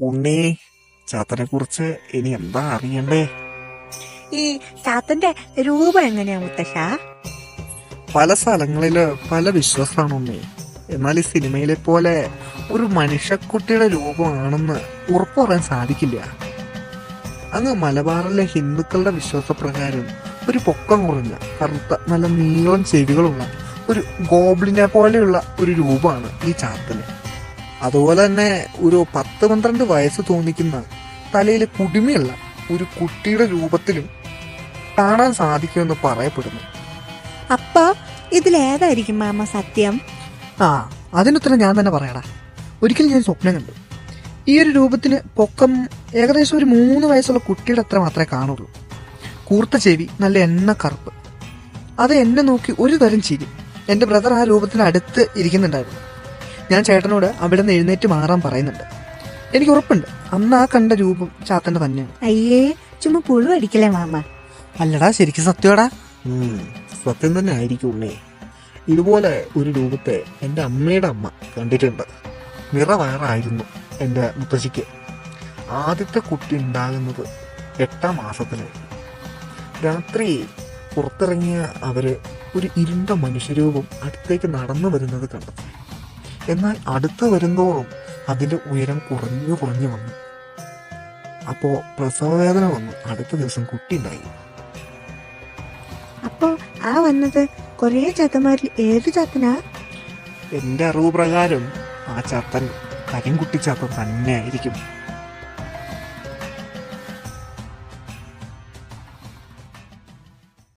ഉണ്ണി ചാത്തനെ കുറിച്ച് ഇനി എന്താ അറിയണ്ടേ? ഈ ചാത്തന്റെ രൂപം എങ്ങനെയാ മുത്തശ്ശ? പല സ്ഥലങ്ങളിൽ പല വിശ്വാസമാണ് ഉണ്ണി. എന്നാൽ ഈ സിനിമയിലെ പോലെ ഒരു മനുഷ്യക്കുട്ടിയുടെ രൂപമാണെന്ന് ഉറപ്പു പറയാൻ സാധിക്കില്ല. അങ്ങ് മലബാറിലെ ഹിന്ദുക്കളുടെ വിശ്വാസപ്രകാരം ഒരു പൊക്കം കുറഞ്ഞ കറുത്ത നല്ല നീളം ചെവികളുള്ള ഒരു ഗോബ്ലിനെ പോലെയുള്ള ഒരു രൂപമാണ് ഈ ചാത്തന്. അതുപോലെ തന്നെ ഒരു പത്ത് പന്ത്രണ്ട് വയസ്സ് തോന്നിക്കുന്ന തലയിൽ കുടുമിയുള്ള ഒരു കുട്ടിയുടെ രൂപത്തിലും കാണാൻ സാധിക്കുമെന്ന് പറയപ്പെടുന്നു. അപ്പോ ഇതിലേതായിരിക്കും മാമ സത്യം? ആ അതിനുത്തരം ഞാൻ തന്നെ പറയടാ. ഒരിക്കലും ഞാൻ സ്വപ്നം കണ്ടു. ഈ ഒരു രൂപത്തിന് പൊക്കം ഏകദേശം ഒരു മൂന്ന് വയസ്സുള്ള കുട്ടിയുടെ അത്ര മാത്രമേ കാണുള്ളൂ. കൂർത്ത ചെവി നല്ല എണ്ണ കറുപ്പ്. അത് എന്നെ നോക്കി ഒരു തരം ചിരി. എന്റെ ബ്രദർ ആ രൂപത്തിന് അടുത്ത് ഇരിക്കുന്നുണ്ടായിരുന്നു. ഞാൻ ചേട്ടനോട് അവിടെ നിന്ന് എഴുന്നേറ്റ് മാറാൻ പറയുന്നുണ്ട്. എനിക്ക് ഉറപ്പുണ്ട്. അന്ന് ആ കണ്ട രൂപം ചാത്തന്റെ തന്നെയാണ്. അയ്യേ ചുമ്മാ പുഴു അടിക്കലേ മാമ? അല്ലടാ ശരിക്കും സത്യമാടാ സത്യം തന്നെ ആയിരിക്കും ഉണ്ണേ. ഇതുപോലെ ഒരു രൂപത്തെ എന്റെ അമ്മയുടെ അമ്മ കണ്ടിട്ടുണ്ട്. നിറവയറായിരുന്നു എന്റെ മുത്തശ്ശിക്ക്. ആദ്യത്തെ കുട്ടി ഉണ്ടാകുന്നത് എട്ടാം മാസത്തിലായിരുന്നു രാത്രി പുറത്തിറങ്ങിയ അവർ ഒരു ഇരുണ്ട മനുഷ്യരൂപം അടുത്തേക്ക് നടന്നു വരുന്നത് കണ്ടു. എന്നാൽ അടുത്ത് വരുന്തോറും അതിന്റെ ഉയരം കുറഞ്ഞു കുറഞ്ഞു വന്നു. അപ്പോ പ്രസവവേദന വന്നു. അടുത്ത ദിവസം കുട്ടി ഉണ്ടായി അപ്പോൾ ആ വന്നത് കൊറേ ചത്തന്മാരിൽ ഏത് ചത്തനാ? എന്റെ അറിവ് പ്രകാരം ആ ചത്തൻ കരിങ്കുട്ടി ചത്തൻ തന്നെ ആയിരിക്കും